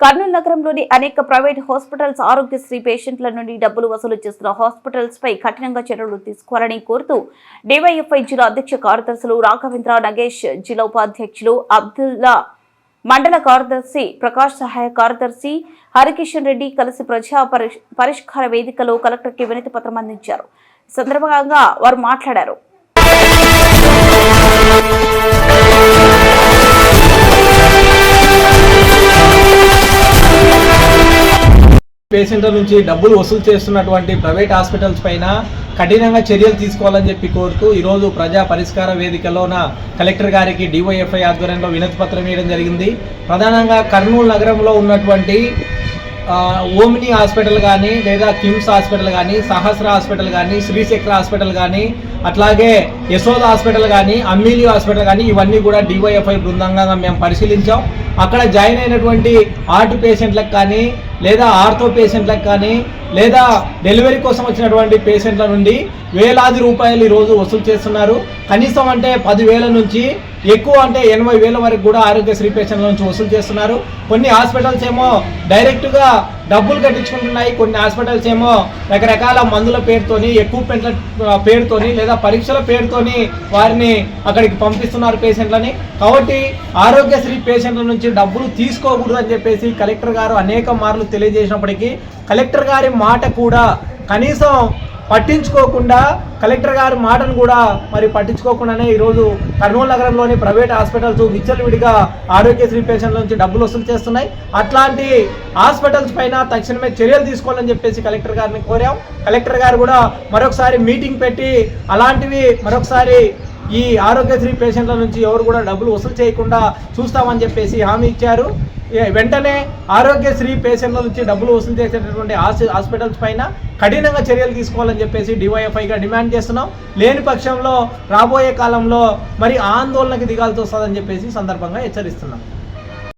కర్నూలు నగరంలోని అనేక private hospitals Aarogyasri పేషెంట్ల నుండి డబ్బులు వసూలు చేస్తున్న హాస్పిటల్స్ పై కఠినంగా చర్యలు తీసుకోవాలని కోరుతూ డివైఎఫ్ఐ జిల్లా అధ్యక్ష కార్యదర్శులు రాఘవేంద్ర నగేష్ జిల్లా ఉపాధ్యక్షులు అబ్దుల్లా మండల కార్యదర్శి ప్రకాష్ సహాయ కార్యదర్శి హరికిషన్ రెడ్డి కలిసి ప్రజా పరిష్- పరిష్కార వేదికలో కలెక్టర్కి వినతి పత్రం అందించారు. సందర్భంగా వారు మాట్లాడారు. పేషెంట్ల నుంచి డబ్బులు వసూలు చేస్తున్నటువంటి ప్రైవేట్ హాస్పిటల్స్ పైన కఠినంగా చర్యలు తీసుకోవాలని చెప్పి కోరుతూ ఈరోజు ప్రజా పరిష్కార వేదికలోన కలెక్టర్ గారికి డివైఎఫ్ఐ ఆధ్వర్యంలో వినతి పత్రం ఇవ్వడం జరిగింది. ప్రధానంగా కర్నూలు నగరంలో ఉన్నటువంటి ఓమిని హాస్పిటల్ కానీ లేదా కిమ్స్ హాస్పిటల్ కానీ సహస్ర హాస్పిటల్ కానీ శ్రీశక్ర హాస్పిటల్ కానీ అట్లాగే యశోద హాస్పిటల్ కానీ అమ్మిలి హాస్పిటల్ కానీ ఇవన్నీ కూడా డివైఎఫ్ఐ బృందంగా మేము పరిశీలించాం. అక్కడ జాయిన్ అయినటువంటి ఆర్ట్ పేషెంట్లకు కానీ లేదా ఆర్థో పేషెంట్లకు కానీ లేదా డెలివరీ కోసం వచ్చినటువంటి పేషెంట్ల నుండి వేలాది రూపాయలు ఈరోజు వసూలు చేస్తున్నారు. కనీసం అంటే పదివేల నుంచి ఎక్కువ అంటే ఎనభై వేల వరకు కూడా ఆరోగ్యశ్రీ పేషెంట్ల నుంచి వసూలు చేస్తున్నారు. కొన్ని హాస్పిటల్స్ ఏమో డైరెక్ట్గా డబ్బులు కట్టించుకుంటున్నాయి. కొన్ని హాస్పిటల్స్ ఏమో రకరకాల మందుల పేరుతోని ఎక్విప్మెంట్ల పేరుతోని లేదా పరీక్షల పేరుతోని వారిని అక్కడికి పంపిస్తున్నారు పేషెంట్లని. కాబట్టి ఆరోగ్యశ్రీ పేషెంట్ల నుంచి డబ్బులు తీసుకోకూడదు అని చెప్పేసి కలెక్టర్ గారు అనేక మార్లు తెలియజేసినప్పటికీ కలెక్టర్ గారి మాట కూడా కనీసం పట్టించుకోకుండా కలెక్టర్ గారి మాటను కూడా మరి పట్టించుకోకుండానే ఈరోజు కర్నూలు నగరంలోని ప్రైవేట్ హాస్పిటల్స్ విచ్చలవిడిగా ఆరోగ్యశ్రీ పేషెంట్ల నుంచి డబ్బులు వసూలు చేస్తున్నాయి. అట్లాంటి హాస్పిటల్స్ పైన తక్షణమే చర్యలు తీసుకోవాలని చెప్పేసి కలెక్టర్ గారిని కోరాం. కలెక్టర్ గారు కూడా మరొకసారి మీటింగ్ పెట్టి అలాంటివి మరొకసారి ఈ ఆరోగ్యశ్రీ పేషెంట్ల నుంచి ఎవరు కూడా డబ్బులు వసూలు చేయకుండా చూస్తామని చెప్పేసి హామీ ఇచ్చారు. వెంటనే ఆరోగ్యశ్రీ పేషెంట్ల నుంచి డబ్బులు వసూలు చేసేటటువంటి హాస్పిటల్స్ పైన కఠినంగా చర్యలు తీసుకోవాలని చెప్పేసి డివైఎఫ్ఐగా డిమాండ్ చేస్తున్నాం. లేని పక్షంలో రాబోయే కాలంలో మరి ఆందోళనకి దిగాల్సి వస్తుందని చెప్పేసి సందర్భంగా హెచ్చరిస్తున్నాం.